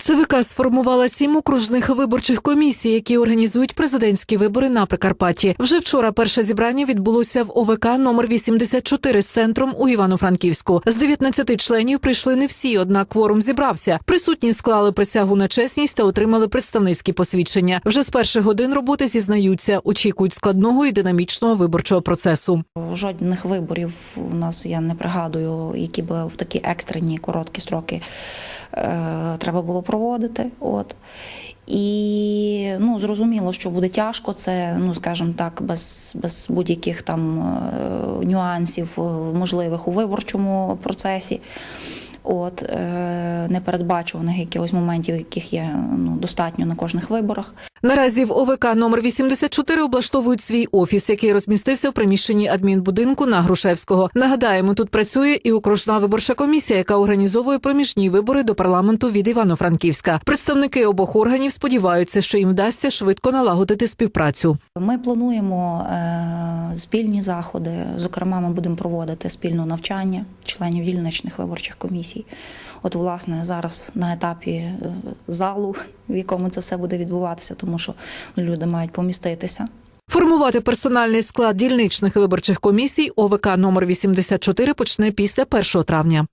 ЦВК сформувала сім окружних виборчих комісій, які організують президентські вибори на Прикарпатті. Вже вчора перше зібрання відбулося в ОВК номер 84 з центром у Івано-Франківську. З 19 членів прийшли не всі, однак кворум зібрався. Присутні склали присягу на чесність та отримали представницькі посвідчення. Вже з перших годин роботи зізнаються, очікують складного і динамічного виборчого процесу. Жодних виборів у нас я не пригадую, які би в такі екстрені короткі строки е, треба було проводити. От. І ну, зрозуміло, що буде тяжко, це, ну скажімо так, без, без будь-яких там е, нюансів е, можливих у виборчому процесі. От, е, непередбачуваних якихось моментів, яких є ну, достатньо на кожних виборах. Наразі в ОВК номер 84 облаштовують свій офіс, який розмістився в приміщенні адмінбудинку на Грушевського. Нагадаємо, тут працює і окружна виборча комісія, яка організовує проміжні вибори до парламенту від Івано-Франківська. Представники обох органів сподіваються, що їм вдасться швидко налагодити співпрацю. Ми плануємо е, спільні заходи. Зокрема, ми будемо проводити спільне навчання членів дільничних виборчих комісій. От, власне, зараз на етапі е, залу, в якому це все буде відбуватися, тому що ну, люди мають поміститися. Формувати персональний склад дільничних виборчих комісій ОВК номер 84 почне після 1 травня.